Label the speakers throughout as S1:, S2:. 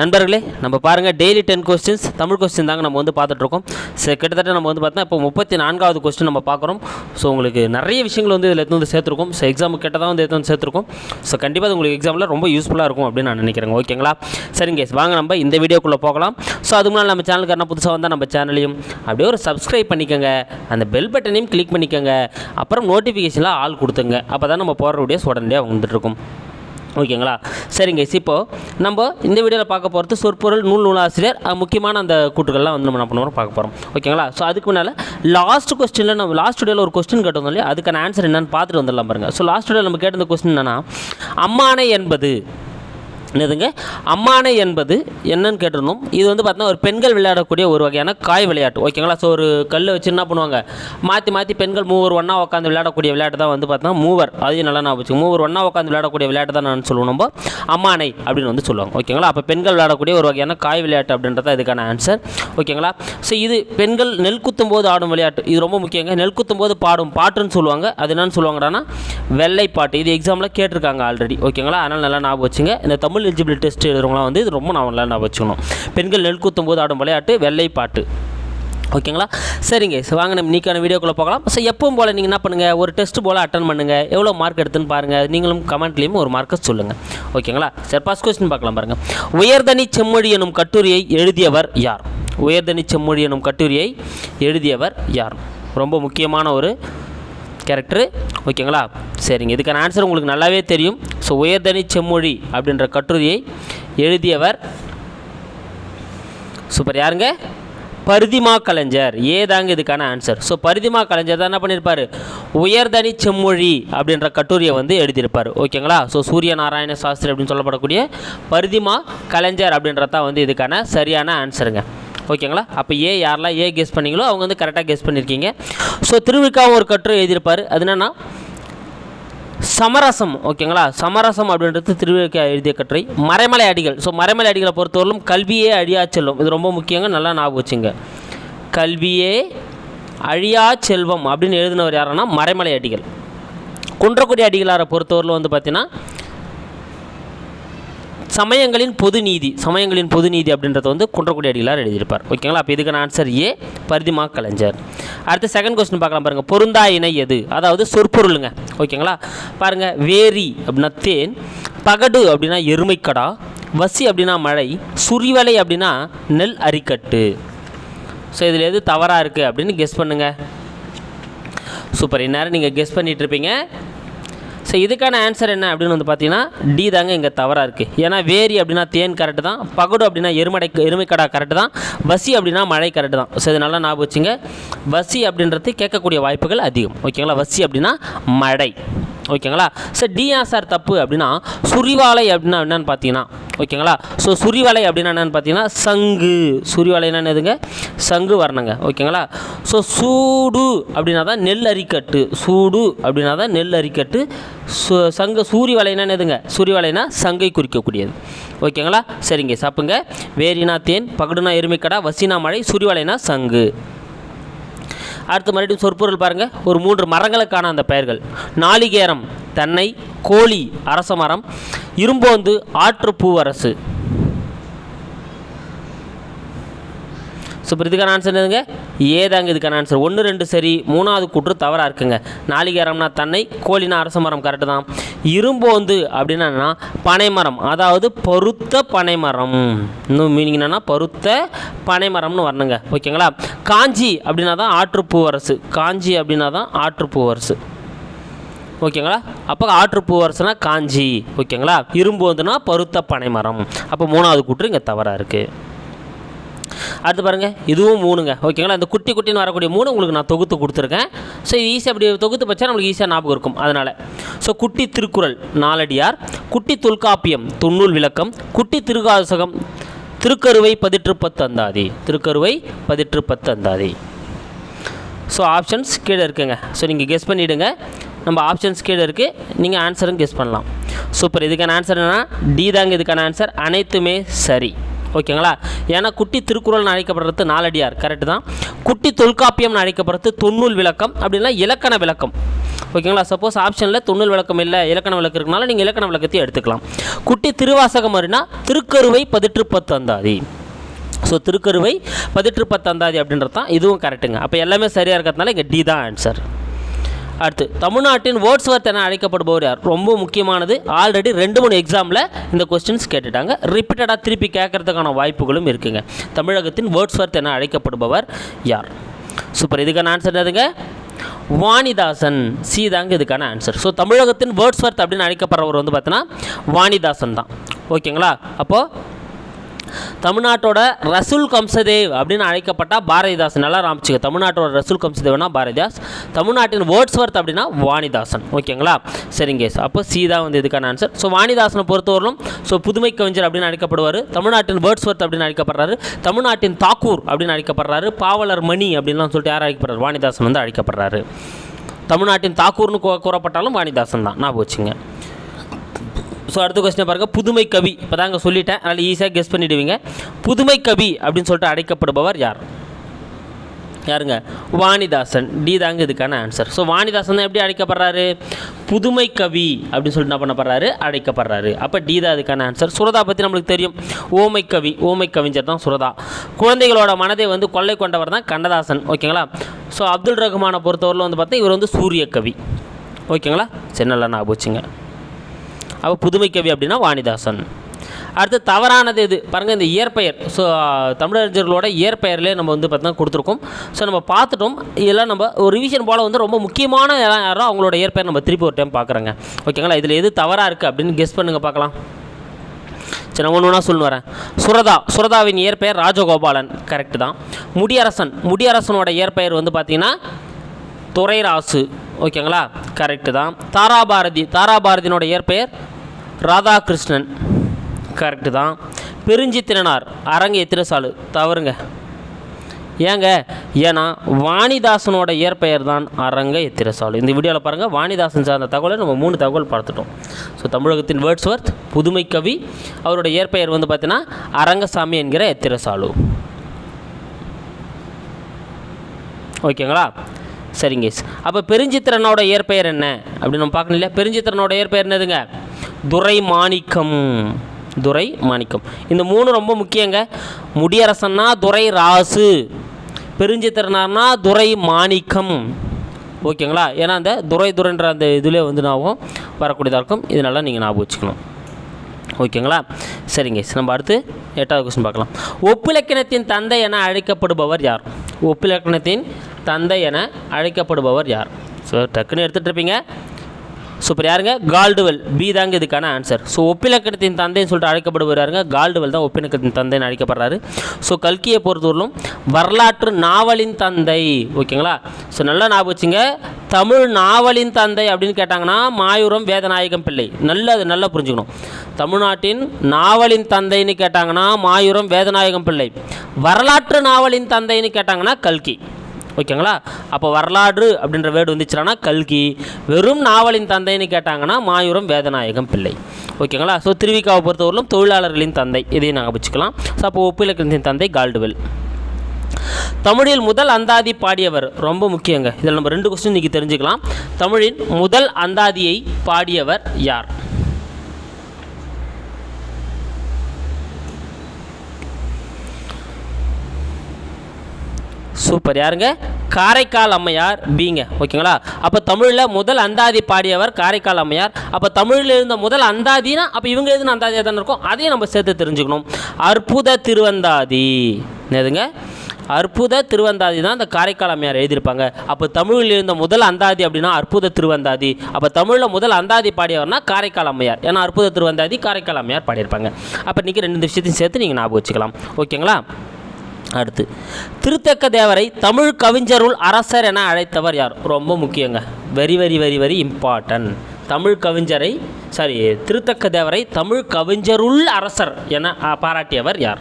S1: நண்பர்களே நம்ம பாருங்கள் daily ten questions Tamil question தாங்க நம்ம வந்து பார்த்துட்ருக்கோம். ஸோ கிட்டத்தட்ட நம்ம வந்து பார்த்தா இப்போ முப்பத்தி நான்காவது கொஸ்டின் நம்ம பார்க்குறோம். ஸோ உங்களுக்கு நிறைய விஷயங்கள் வந்து இதில் எடுத்து வந்து சேர்த்துருக்கோம். ஸோ எக்ஸாமுக்கு கிட்ட தான் வந்து எடுத்து வந்து சேர்த்துருக்கோம். ஸோ கண்டிப்பாக உங்களுக்கு எக்ஸாமில் ரொம்ப யூஸ்ஃபுல்லாக இருக்கும் அப்படின்னு நான் நினைக்கிறேங்க. ஓகேங்களா சரிங்க வாங்க நம்ம இந்த வீடியோக்குள்ளே போகலாம். ஸோ அது முன்னால் நம்ம சேனலுக்கு என்ன புதுசாக வந்தால் நம்ம சேனலையும் அப்படியே ஒரு சப்ஸ்கிரைப் பண்ணிக்கோங்க. அந்த பெல் பட்டனையும் கிளிக் பண்ணிக்கோங்க. அப்புறம் நோட்டிஃபிகேஷனில் ஆள் கொடுத்துங்க. அப்போ தான் நம்ம போடுற வீடியோஸ் உடனடியாக வந்துட்டுருக்கும் ஓகேங்களா? சரிங்க இப்போது நம்ம இந்த வீடியோவில் பார்க்க போகிறது சொற்பொருள் நூல் நூலாசிரியர் முக்கியமான அந்த கூட்டுகள்லாம் வந்து நம்ம என்ன பண்ணுவோம் பார்க்க போகிறோம் ஓகேங்களா? ஸோ அதுக்கு முன்னால் லாஸ்ட் கொஸ்டினில் நம்ம லாஸ்ட் வீடியோவில் ஒரு கொஸ்டின் கேட்டிருந்தோம் இல்லையா? அதுக்கான ஆன்சர் என்னென்னு பார்த்துட்டு வந்துடலாம் பாருங்கள் ஸோ லாஸ்ட் வீடியோவில் நம்ம கேட்டிருந்த கொஸ்டின் என்னன்னா அம்மானை என்பது என்னதுங்க? அம்மானை என்பது என்னன்னு கேட்டிருந்தோம். இது வந்து பார்த்தீங்கன்னா ஒரு பெண்கள் விளையாடக்கூடிய ஒரு வகையான காய் விளையாட்டு. ஓகேங்களா? ஸோ ஒரு கல்லை வச்சு என்ன பண்ணுவாங்க? மாற்றி மாற்றி பெண்கள் மூவர் ஒன்றா உட்காந்து விளையாடக்கூடிய விளையாட்டு தான் வந்து பார்த்தீங்கன்னா மூவர். அதையும் நல்லா நான் வச்சு மூவர் ஒன்றா உட்காந்து விளையாடக்கூடிய விளையாட்டு தான் நான் சொல்லுவோம் நம்ம அம்மானை அப்படின்னு வந்து சொல்லுவாங்க. ஓகேங்களா? அப்போ பெண்கள் விளையாடக்கூடிய ஒரு வகையான காய் விளையாட்டு அப்படின்றத இதுக்கான ஆன்சர் ஓகேங்களா? ஸோ இது பெண்கள் நெல் குத்தும் போது ஆடும் விளையாட்டு. இது ரொம்ப முக்கியங்க. நெல் குத்தும் போது பாடும் பாட்டுன்னு சொல்லுவாங்க. அது என்னன்னு சொல்லுவாங்கன்னா வெள்ளை பாட்டு இது எக்ஸாம்பிளாக கேட்டிருக்காங்க ஆல்ரெடி ஓகேங்களா? அதனால் நல்லா ஞாபகம் வச்சுங்க. இந்த தமிழ் எலிஜிபிலிட்டி டெஸ்ட் எழுதுறவங்களாம் வந்து இது ரொம்ப நல்லா வச்சுக்கணும். பெண்கள் நெல் குத்தும் போது ஆடும் விளையாட்டு வெள்ளை பாட்டு. ஓகேங்களா? சரிங்க. ஸோ வாங்க நம்ம நீக்கான வீடியோக்குள்ளே போகலாம். ஸோ எப்பவும் போல் நீங்கள் என்ன பண்ணுங்கள் ஒரு டெஸ்ட் போல் அட்டன் பண்ணுங்கள் எவ்வளோ மார்க் எடுத்துன்னு பாருங்கள் நீங்களும் கமெண்ட்லேயும் ஒரு மார்க்கை சொல்லுங்கள் ஓகேங்களா? சரி ஃபஸ்ட் கொஸ்டின் பார்க்கலாம் பாருங்கள் உயர்தனி செம்மொழி எனும் கட்டுரையை எழுதியவர் யார்? உயர்தனி செம்மொழி எனும் கட்டுரையை எழுதியவர் யார்? ரொம்ப முக்கியமான ஒரு கேரக்டரு ஓகேங்களா? சரிங்க. இதுக்கான ஆன்சர் உங்களுக்கு நல்லாவே தெரியும். ஸோ உயர்தனி செம்மொழி அப்படின்ற கட்டுரையை எழுதியவர் சூப்பர் யாருங்க? பரிதிமா கலைஞர். ஏ தாங்க இதுக்கான ஆன்சர் ஸோ பரிதிமா கலைஞர் தான் என்ன பண்ணியிருப்பார் உயர்தனி செம்மொழி அப்படின்ற கட்டுரையை வந்து எழுதியிருப்பார். ஓகேங்களா? ஸோ சூரிய நாராயண சாஸ்திரி அப்படின்னு சொல்லப்படக்கூடிய பரிதிமா கலைஞர் அப்படின்றது தான் வந்து இதுக்கான சரியான ஆன்சருங்க ஓகேங்களா? அப்போ ஏ யாரெல்லாம் ஏ கெஸ் பண்ணீங்களோ அவங்க வந்து கரெக்டாக கெஸ் பண்ணியிருக்கீங்க ஸோ திருவிக்காவும் ஒரு கட்டுரை எழுதியிருப்பார். அது என்னென்னா சமரசம் ஓகேங்களா? சமரசம் அப்படின்றது திருவிழா எழுதிய கட்டுரை மறைமலை அடிகள். ஸோ மறைமலை அடிகளை பொறுத்தவரையிலும் கல்வியே அழியா செல்வம் இது ரொம்ப முக்கியங்க நல்லா ஞாபகம் வச்சுங்க. கல்வியே அழியா செல்வம் அப்படின்னு எழுதினவர் யாருன்னா மறைமலை அடிகள். குன்றக்குடி அடிகளாரை பொறுத்தவரையிலும் வந்து பார்த்திங்கன்னா சமயங்களின் பொது நீதி சமயங்களின் பொது நீதி அப்படின்றத வந்து குன்றக்குடி அடிகளார் எழுதியிருப்பார். ஓகேங்களா? அப்போ இதுக்கான ஆன்சர் ஏ பரிதிமா கலைஞர். அடுத்து செகண்ட் கொஸ்டின் பார்க்கலாம் பாருங்கள் பொருந்தா இணை எது? அதாவது சொற்பொருளுங்க. ஓகேங்களா? பாருங்கள் வேரி அப்படின்னா தேன் பகடு அப்படின்னா எருமைக்கடா வசி அப்படின்னா மழை சுரிவலை அப்படின்னா நெல் அரிக்கட்டு. ஸோ இதில் எது தவறாக இருக்குது அப்படின்னு கெஸ் பண்ணுங்கள் சூப்பர் இந்நேரம் நீங்கள் கெஸ் பண்ணிகிட்ருப்பீங்க ஸோ இதுக்கான ஆன்சர் என்ன அப்படின்னு வந்து பார்த்தீங்கன்னா டி தாங்க இங்கே தவறாக இருக்குது ஏன்னா வேரி அப்படின்னா தேன் கரெக்டு தான் பகுடு அப்படின்னா எருமடை எருமைக்கடா கரெக்டு தான் வசி அப்படின்னா மழை கரெக்டு தான். ஸோ இது நல்லா ஞாபகம் வச்சுங்க. வசி அப்படின்றது கேட்கக்கூடிய வாய்ப்புகள் அதிகம். ஓகேங்களா வசி அப்படின்னா மழை. ஓகேங்களா? சார் டி ஆன்சர் தப்பு அப்படின்னா சுரிவாலை அப்படின்னா என்னென்னு பார்த்தீங்கன்னா ஓகேங்களா? ஸோ சுரிவலை அப்படின்னா என்னன்னு பார்த்தீங்கன்னா சங்கு. சுரிவலைன்னா என்னதுங்க? சங்கு வரணுங்க ஓகேங்களா? ஸோ சூடு அப்படின்னா தான் நெல் அரிக்கட்டு. சூடு அப்படின்னா தான் நெல் அரிக்கட்டு. சு சங்கு சூரிவலைனா எதுங்க என்னதுங்க? சங்கை குறிக்கக்கூடியது. ஓகேங்களா? சரிங்க சாப்பிடுங்க. வேரினா தேன் பகடுனா எருமைக்கடா வசினா மழை சுரிவலைனா சங்கு. அடுத்து மறுபடியும் சொற்பொருள் பாருங்கள் ஒரு மூன்று மரங்களுக்கான அந்த பெயர்கள். நாளிகேரம் தென்னை கோழி அரச மரம் இரும்போந்து ஆற்று பூவரசு ஸோ இப்போ இதுக்கான ஆன்சர் என்னதுங்க? ஏதாங்க இதுக்கான ஆன்சர் ஒன்று ரெண்டு சரி மூணாவது கூற்று தவறாக இருக்குங்க. நாளிகேரம்னா தன்னை கோழினா அரச மரம் கரெக்டு தான். இரும்போந்து அப்படின்னா என்னன்னா பனைமரம் அதாவது பருத்த பனைமரம் இன்னும் மீனிங் என்னென்னா பருத்த பனைமரம்னு வரணுங்க. ஓகேங்களா? காஞ்சி அப்படின்னா தான் ஆற்றுப்பூவரசு காஞ்சி அப்படின்னா தான் ஆற்றுப்பூவரசு ஓகேங்களா? அப்போ ஆற்றுப்பூவரசுனா காஞ்சி. ஓகேங்களா? இரும்பு வந்துன்னா பருத்த பனைமரம் அப்போ மூணாவது கூற்று இங்கே தவறாக இருக்குது அடுத்து பாருங்கள் இதுவும் மூணுங்க. ஓகேங்களா? இந்த குட்டி குட்டின்னு வரக்கூடிய மூணு உங்களுக்கு நான் தொகுத்து கொடுத்துருக்கேன். ஸோ இது ஈஸியாக அப்படி தொகுத்து வச்சா நம்மளுக்கு ஈஸியாக ஞாபகம் இருக்கும். அதனால். ஸோ குட்டி திருக்குறள் நாலடியார். குட்டி தொல்காப்பியம் தொன்னூல் விளக்கம். குட்டி திருகாசகம் திருக்கருவை பதிற்று பத்து அந்தாதி திருக்கருவை பதிற்று பத்து அந்தாதி ஸோ ஆப்ஷன்ஸ் கீழே இருக்குங்க. ஸோ நீங்கள் கெஸ் பண்ணிவிடுங்க நம்ம ஆப்ஷன்ஸ் கீழே இருக்குது நீங்கள் ஆன்சரும் கெஸ் பண்ணலாம். சூப்பர் இதுக்கான ஆன்சர் என்னென்னா டி தாங்க இதுக்கான ஆன்சர் அனைத்துமே சரி. ஓகேங்களா? ஏன்னா குட்டி திருக்குறள்னு அழைக்கப்படுறது நாலடியார் கரெக்டு தான். குட்டி தொல்காப்பியம்னு அழைக்கப்படுறது தொன்னூல் விளக்கம் அப்படின்னா இலக்கண விளக்கம். ஓகேங்களா? சப்போஸ் ஆப்ஷனில் தொண்ணூல் விளக்கம் இல்லை இலக்கண விளக்கு இருக்கனால நீங்கள் இலக்கண விளக்கத்தையும் எடுத்துக்கலாம். குட்டி திருவாசகம் அப்படின்னா திருக்கருவை பதிற்று பத்தந்தாதி ஸோ திருக்கருவை பதிற்று பத்தந்தாதி அப்படின்றது தான் இதுவும் கரெக்டுங்க அப்போ எல்லாமே சரியாக இருக்கிறதுனால இங்கே டி தான் ஆன்சர் அடுத்து தமிழ்நாட்டின் வேர்ட்ஸ்வர்த் என அழைக்கப்படுபவர் யார்? ரொம்ப முக்கியமானது. ஆல்ரெடி ரெண்டு மூணு எக்ஸாமில் இந்த கொஸ்டின்ஸ் கேட்டுட்டாங்க. ரிப்பீட்டடாக திருப்பி கேட்கறதுக்கான வாய்ப்புகளும் இருக்குங்க. தமிழகத்தின் வேர்ட்ஸ்வர்த் என அழைக்கப்படுபவர் யார்? சூப்பர் இதுக்கான ஆன்சர் எதுங்க வாணிதாசன். சி தாங்க இதுக்கான ஆன்சர் ஸோ தமிழகத்தின் வேர்ட்ஸ்வர்த் அப்படின்னு அழைக்கப்படுறவர் வந்து பார்த்தீங்கன்னா வாணிதாசன் தான். ஓகேங்களா அப்போது தமிழ்நாட்டோட ரசூல் கம்சதேவ் அப்படின்னு அழைக்கப்பட்ட பாரதிதாசன். நல்லா ராமிச்சுக்க. தமிழ்நாட்டோட ரசூல் கம்சதேவ்னா பாரதிதாஸ்? தமிழ்நாட்டின் வேர்ட்ஸ்வர்த் அப்படின்னா வாணிதாசன். ஓகேங்களா? சரிங்க அப்போ சீதா வந்து இதுக்கான ஆன்சர் ஸோ வாணிதாசனை பொறுத்தவரையிலும் ஸோ புதுமை கவிஞர் அப்படின்னு அழைக்கப்படுவார். தமிழ்நாட்டின் வேர்ட்ஸ்வர்த் அப்படின்னு அழைக்கப்படுறாரு. தமிழ்நாட்டின் தாக்கூர் அப்படின்னு அழைக்கப்படுறாரு. பாவலர் மணி அப்படின்லாம் சொல்லிட்டு யார் அழைக்கப்படுறாரு? வாணிதாசன் வந்து அழைக்கப்படுறாரு. தமிழ்நாட்டின் தாக்கூர்னு கூறப்பட்டாலும் வாணிதாசன் தான். நான் போச்சுங்க ஸோ அடுத்த கொஸ்டின் பாருங்கள் புதுமை கவி. இப்போ தாங்க சொல்லிட்டேன். அதனால் ஈஸியாக கெஸ் பண்ணிடுவீங்க. புதுமை கவி அப்படின்னு சொல்லிட்டு அழைக்கப்படுபவர் யார்? யாருங்க? வாணிதாசன். டி தாங்க இதுக்கான ஆன்சர் ஸோ வாணிதாசன் தான் எப்படி அழைக்கப்படுறாரு? புதுமை கவி அப்படின்னு சொல்லிட்டு என்ன பண்ணப்படுறாரு? அழைக்கப்படுறாரு. அப்போ டி தான் அதுக்கான ஆன்சர் சுரதா பற்றி நம்மளுக்கு தெரியும். ஓமை கவி. ஓமை கவிஞர் தான் சுரதா. குழந்தைகளோட மனதை வந்து கொள்ளை கொண்டவர் தான் கண்ணதாசன். ஓகேங்களா? ஸோ அப்துல் ரஹ்மானை பொறுத்தவரையில் வந்து பார்த்தா இவர் வந்து சூரிய கவி. ஓகேங்களா? சரி நான் போச்சுங்க அப்போ புதுமை கவி அப்படின்னா வாணிதாசன். அடுத்து தவறானது எது? பாருங்கள் இந்த இயற்பெயர். ஸோ தமிழறிஞர்களோட இயற்பெயர்லேயே நம்ம வந்து பார்த்தா கொடுத்துருக்கோம். ஸோ நம்ம பார்த்துட்டோம். இதெல்லாம் நம்ம ஒரு ரிவிஷன் போல் வந்து ரொம்ப முக்கியமான யாரா- யாரோ அவங்களோட இயற்பெயர் நம்ம திருப்பி ஒரு டைம் பார்க்குறோங்க. ஓகேங்களா இதில் எது தவறாக இருக்குது அப்படின்னு கெஸ் பண்ணுங்கள் பார்க்கலாம். சரி நான் ஒன்று ஒன்றா சொல்லு வரேன். சுரதா. சுரதாவின் இயற்பெயர் ராஜகோபாலன். கரெக்டு தான். முடியரசன். முடியரசனோட இயற்பெயர் வந்து பார்த்தீங்கன்னா துரைராசு. ஓகேங்களா கரெக்டு தான். தாராபாரதி. தாராபாரதியினோட இயற்பெயர் ராதாகிருஷ்ணன். கரெக்டு தான். பெருஞ்சித்திரனார் அரங்க எத்திரசாலு தவறுங்க. ஏங்க ஏன்னா வாணிதாசனோட இயற்பெயர் தான் அரங்க எத்திரசாலு இந்த வீடியோவில் பாருங்கள் வாணிதாசன் சார்ந்த தகவலை நம்ம மூணு தகவல் பார்த்துட்டோம். ஸோ தமிழகத்தின் வேர்ட்ஸ்வர்த் புதுமை கவி அவரோட இயற்பெயர் வந்து பார்த்தீங்கன்னா அரங்கசாமி என்கிற எத்திரசாலு ஓகேங்களா சரிங்க அப்போ பெருஞ்சித்திரனோட இயற்பெயர் என்ன? அப்படின்னு நம்ம பார்க்கணும் இல்லையா? பெருஞ்சித்திரனோட இயற்பெயர் என்னதுங்க? துரை மாணிக்கம் துரை மாணிக்கம் இந்த மூணு ரொம்ப முக்கியங்க. முடியரசன்னா துரை ராசு பெருஞ்சித்திரனார்னா துரை மாணிக்கம் ஓகேங்களா? ஏன்னா அந்த துரை துரைன்ற அந்த இதில் வந்து ஞாபகம் வரக்கூடியதாக இருக்கும். இதனால நீங்கள் ஞாபகம் வச்சுக்கணும். ஓகேங்களா? சரிங்க. நம்ம அடுத்து எட்டாவது கொஸ்டின் பார்க்கலாம். ஒப்பிலக்கணத்தின் தந்தை என அழைக்கப்படுபவர் யார்? ஒப்பிலக்கணத்தின் தந்தை என அழைக்கப்படுபவர் யார்? ஸோ டக்குன்னு எடுத்துகிட்டு இருப்பீங்க. சூப்பர். யாருங்க? கால்டுவெல். பி தாங்க இதுக்கான ஆன்சர் ஸோ ஒப்பிலக்கணத்தின் தந்தைன்னு சொல்லிட்டு அழைக்கப்படுவார் யாருங்க கால்டுவெல் தான் ஒப்பிலக்கணத்தின் தந்தைன்னு அழைக்கப்படுறாரு. ஸோ கல்கியை பொறுத்தவரையிலும் வரலாற்று நாவலின் தந்தை. ஓகேங்களா? ஸோ நல்லா ஞாபகம் வச்சுங்க. தமிழ் நாவலின் தந்தை அப்படின்னு கேட்டாங்கன்னா மாயூரம் வேதநாயகம் பிள்ளை. நல்லா அது நல்லா புரிஞ்சுக்கணும். தமிழ்நாட்டின் நாவலின் தந்தைன்னு கேட்டாங்கன்னா மாயூரம் வேதநாயகம் பிள்ளை. வரலாற்று நாவலின் தந்தைன்னு கேட்டாங்கன்னா கல்கி. ஓகேங்களா? அப்போ வரலாறு அப்படின்ற வேர்டு வந்துச்சுன்னா கல்கி. வெறும் நாவலின் தந்தைன்னு கேட்டாங்கன்னா மாயூரம் வேதநாயகம் பிள்ளை. ஓகேங்களா? ஸோ திருவிக்காவை பொறுத்தவரையிலும் தொழிலாளர்களின் தந்தை. இதையும் நாங்கள் வச்சுக்கலாம். ஸோ அப்போ ஒப்பிலக்கணத்தின் தந்தை கால்டுவெல். தமிழில் முதல் அந்தாதி பாடியவர் ரொம்ப முக்கியங்க. இதில் நம்ம ரெண்டு கொஸ்டின் இன்றைக்கி தெரிஞ்சுக்கலாம். தமிழின் முதல் அந்தாதியை பாடியவர் யார்? சூப்பர். யாருங்க? காரைக்கால் அம்மையார் பிங்க. ஓகேங்களா? அப்போ தமிழில் முதல் அந்தாதி பாடியவர் காரைக்கால் அம்மையார். அப்போ தமிழில் இருந்த முதல் அந்தாதினா அப்போ இவங்க எதுன்னு அந்தாதியாக தானே இருக்கும்? அதையும் நம்ம சேர்த்து தெரிஞ்சுக்கணும். அற்புத திருவந்தாதி. எதுங்க அற்புத திருவந்தாதி தான் இந்த காரைக்கால் அம்மையார் எழுதியிருப்பாங்க. அப்போ தமிழில் இருந்த முதல் அந்தாதி அப்படின்னா அற்புத திருவந்தாதி. அப்போ தமிழில் முதல் அந்தாதி பாடியவர்னா காரைக்கால் அம்மையார். ஏன்னா அற்புத திருவந்தாதி காரைக்கால் அம்மையார் பாடியிருப்பாங்க. அப்போ இன்றைக்கி ரெண்டு விஷயத்தையும் சேர்த்து நீங்கள் ஞாபகம் வச்சுக்கலாம். ஓகேங்களா? அடுத்து திருத்தக்க தேவரை தமிழ் கவிஞருள் அரசர் என அழைத்தவர் யார்? ரொம்ப முக்கியங்க. Very very very very important Tamil கவிஞரை sorry திருத்தக்க தேவரை தமிழ் கவிஞருள் அரசர் என பாராட்டியவர் யார்?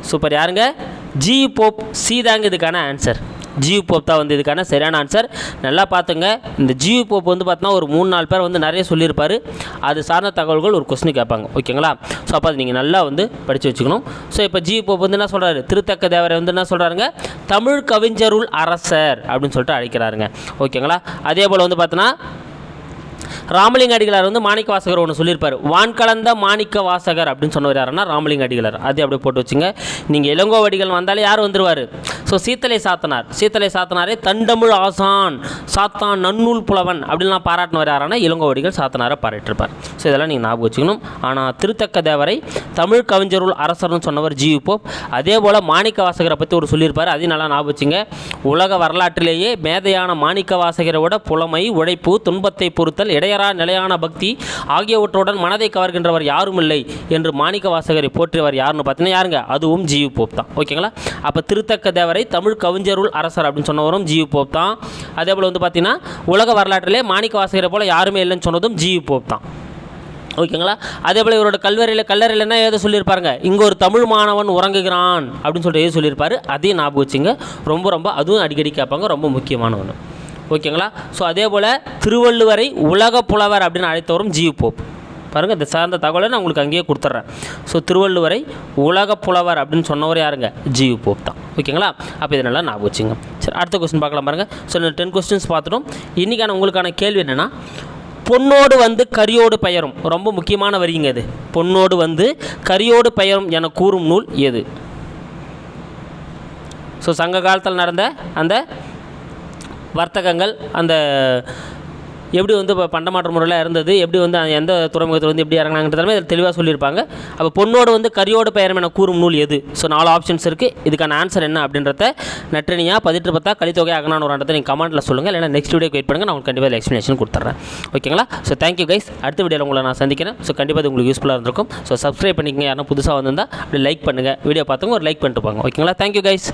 S1: சூப்பர் யாருங்க? ஜி போப் சி தாங்க இதுக்கான ஆன்சர் ஜியு போப் தான் வந்து இதுக்கான சரியான ஆன்சர் நல்லா பார்த்துங்க. இந்த ஜியு போப் வந்து பார்த்தோன்னா ஒரு மூணு நாலு பேர் வந்து நிறைய சொல்லியிருப்பார். அது சார்ந்த தகவல்கள் ஒரு கொஸ்டின் கேட்பாங்க. ஓகேங்களா? ஸோ அப்போ அது நீங்கள் நல்லா வந்து படித்து வச்சுக்கணும். ஸோ இப்போ ஜியு போப் வந்து என்ன சொல்கிறாரு திருத்தக்க தேவரை வந்து என்ன சொல்கிறாருங்க தமிழ் கவிஞருள் அரசர் அப்படின்னு சொல்லிட்டு அழைக்கிறாருங்க. ஓகேங்களா? அதே போல் வந்து பார்த்தோன்னா ராமலிங்க அடிகளார் வந்து மாணிக்க வாசகர் ஒன்று சொல்லியிருப்பார். வான் கலந்த மாணிக்க வாசகர் அப்படின்னு சொன்னவர் யாருன்னா ராமலிங்க அடிகளார். அது அப்படியே போட்டு வச்சுங்க. நீங்கள் இளங்கோவடிகள் வந்தாலே யார் வந்துருவார்? ஸோ சீத்தலை சாத்தனார். சீத்தலை சாத்தனாரே தண்டமிழ் ஆசான் சாத்தான் நன்னூல் புலவன் அப்படின்லாம் பாராட்டினவர் யாரானா? இளங்கோவடிகள் சாத்தனாரை பாராட்டிருப்பார் ஸோ இதெல்லாம் நீங்கள் ஞாபகம் வச்சுக்கணும். ஆனால் திருத்தக்க தேவரை தமிழ் கவிஞருள் அரசர்னு சொன்னவர் ஜி போப். அதே போல் மாணிக்க வாசகரை பற்றி ஒரு சொல்லியிருப்பார். அதையும் நல்லா ஞாபகம் வச்சுங்க. உலக வரலாற்றிலேயே மேதையான மாணிக்க வாசகரை விட புலமை உழைப்பு துன்பத்தை பொறுத்தல் இடையறா நிலையான பக்தி ஆகியவற்றுடன் மனதை கவர்கின்றவர் யாரும் இல்லை என்று மாணிக்க வாசகரை போற்றியவர் யாருன்னு பார்த்தீங்கன்னா யாருங்க? அதுவும் ஜியு போப் தான். ஓகேங்களா? அப்போ திருத்தக்க தேவரை தமிழ் கவிஞருள் அரசர் அப்படின்னு சொன்னவரும் ஜியு போப் தான். அதே போல் வந்து பார்த்தீங்கன்னா உலக வரலாற்றிலே மாணிக்க வாசகரை போல் யாருமே இல்லைன்னு சொன்னதும் ஜியு போப் தான். ஓகேங்களா? அதே போல் இவரோட கல்வறையில் கல்லறையில் என்ன ஏதோ சொல்லியிருப்பாருங்க? இங்கே ஒரு தமிழ் மாணவன் உறங்குகிறான் அப்படின்னு சொல்லிட்டு ஏதோ சொல்லியிருப்பார். அதையும் ஞாபகம் வச்சுங்க. ரொம்ப ரொம்ப அதுவும் அடிக்கடி கேட்பாங்க. ரொம்ப முக்கியமான ஒன்று ஓகேங்களா? ஸோ அதே போல் திருவள்ளுவரை உலக புலவர் அப்படின்னு அழைத்தவரும் ஜி. போப். பாருங்கள் இந்த சார்ந்த தகவலை நான் உங்களுக்கு அங்கேயே கொடுத்துட்றேன். ஸோ திருவள்ளுவரை உலக புலவர் அப்படின்னு சொன்னவர் யாருங்க? ஜி. போப் தான். ஓகேங்களா? அப்போ இதெல்லாம் ஞாபகம் வச்சுங்க. சரி அடுத்த கொஸ்டின் பார்க்கலாம் பாருங்கள் ஸோ டென் கொஸ்டின்ஸ் பார்த்துட்டோம். இன்றைக்கான உங்களுக்கான கேள்வி என்னென்னா பொன்னோடு வந்து கரியோடு பெயரும். ரொம்ப முக்கியமான வரிங்க இது. பொன்னோடு வந்து கரியோடு பெயரும் என கூறும் நூல் எது? ஸோ சங்க காலத்தில் நடந்த அந்த வர்த்தகங்கள் அந்த எப்படி வந்து இப்போ பண்டமாற்ற முறையில் இருந்தது எப்படி வந்து அந்த எந்த துறைமுகத்தில் வந்து எப்படி இறங்கினாங்கன்றதுமே இதில் தெளிவாக சொல்லியிருப்பாங்க. அப்போ பொண்ணோட வந்து கரியோடு பெயரம் என கூறும் நூல் எது? ஸோ நாலு ஆப்ஷன்ஸ் இருக்குது இதுக்கான ஆன்சர் என்ன அப்படின்றத நற்றினியாக பதிட்டு பார்த்தா கலித்தொகை அகனானூரான்றதை நீங்கள் கமெண்ட்டில் சொல்லுங்கள் இல்லைனா நெக்ஸ்ட் வீடியோ வெயிட் பண்ணுங்கள் நான் உங்களுக்கு கண்டிப்பாக எக்ஸ்ப்ளனேஷன் கொடுத்துட்றேன் ஓகேங்களா ஸோ தேங்க்யூ கைஸ் அடுத்த வீடியோவில் உங்களை நான் சந்திக்கிறேன். ஸோ கண்டிப்பாக இது உங்களுக்கு யூஸ்ஃபுல்லாக இருந்திருக்கும். ஸோ சப்ஸ்கிரைப் பண்ணிக்கங்க. யாரும் புதுசாக வந்திருந்தால் அப்படி லைக் பண்ணுங்கள் வீடியோ பார்த்தவங்க ஒரு லைக் பண்ணிட்டு போங்க. ஓகேங்களா தேங்க்யூ கைஸ்